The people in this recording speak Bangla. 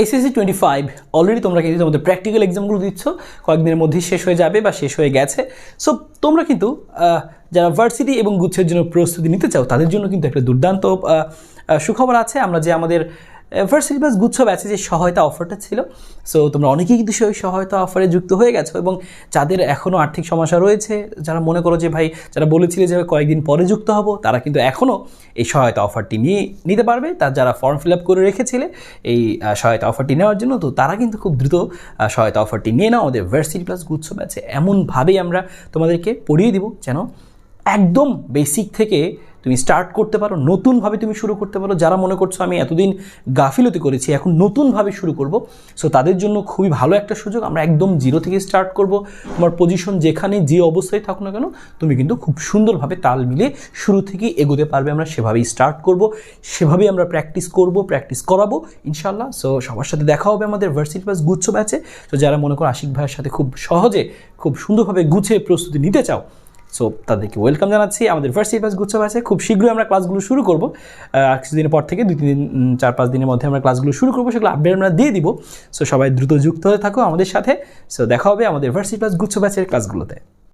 এসএসসি টোয়েন্টি ফাইভ অলরেডি তোমরা কিন্তু তোমাদের প্র্যাকটিক্যাল এক্সামগুলো দিচ্ছ, কয়েকদিনের মধ্যেই শেষ হয়ে যাবে বা শেষ হয়ে গেছে। সো তোমরা কিন্তু যারা ভার্সিটি এবং গুচ্ছের জন্য প্রস্তুতি নিতে চাও, তাদের জন্য কিন্তু একটা দুর্দান্ত সুখবর আছে। আমরা যে আমাদের ভার্সিটি প্লাস গুচ্ছ ব্যাচে যে সহায়তা অফারটা ছিল সো তোমরা অনেকেই কিন্তু সেই সহায়তা অফারে যুক্ত হয়ে গেছো এবং যাদের এখনও আর্থিক সমস্যা রয়েছে, যারা মনে করো যে ভাই, যারা বলেছিলে যে কয়েকদিন পরে যুক্ত হব, তারা কিন্তু এখনও এই সহায়তা অফারটি নিয়ে নিতে পারবে। তার যারা ফর্ম ফিল আপ করে রেখেছিলে এই সহায়তা অফারটি নেওয়ার জন্য, তো তারা কিন্তু খুব দ্রুত সহায়তা অফারটি নিয়ে নাও। আমাদের ভার্সিটি প্লাস গুচ্ছ ব্যাচে এমনভাবেই আমরা তোমাদেরকে পড়িয়ে দিব যেন একদম বেসিক থেকে তুমি স্টার্ট করতে পারো, নতুনভাবে তুমি শুরু করতে পারো। যারা মনে করছ আমি এতদিন গাফিলতি করেছি, এখন নতুনভাবে শুরু করব। সো তাদের জন্য খুবই ভালো একটা সুযোগ। আমরা একদম জিরো থেকে স্টার্ট করব। তোমার পজিশন যেখানে যে অবস্থায় থাকো না কেন, তুমি কিন্তু খুব সুন্দরভাবে তাল মিলে শুরু থেকেই এগোতে পারবে। আমরা সেভাবেই স্টার্ট করব, সেভাবেই আমরা প্র্যাকটিস করব প্র্যাকটিস করাবো ইনশাল্লাহ সো সবার সাথে দেখা হবে আমাদের ভার্সিটি প্লাস গুচ্ছ ব্যাচে তো যারা মনে করো আশিক ভাইয়ের সাথে খুব সহজে, খুব সুন্দরভাবে গুছিয়ে প্রস্তুতি নিতে চাও সো তাদেরকে ওয়েলকাম জানাচ্ছি। আমাদের ফার্স্ট সিলেবাস গুচ্ছ আছে। খুব শীঘ্রই আমরা ক্লাসগুলো শুরু করব। আহ, কিছুদিনের পর থেকে দুই তিন দিন চার পাঁচ দিনের মধ্যে আমরা ক্লাসগুলো শুরু করব। সেগুলো আপডেট আমরা দিয়ে দিব। সো সবাই দ্রুত যুক্ত হয়ে থাকো আমাদের সাথে। সো দেখা হবে আমাদের ফার্স্ট সিলেবাস গুচ্ছ ব্যাচের ক্লাসগুলোতে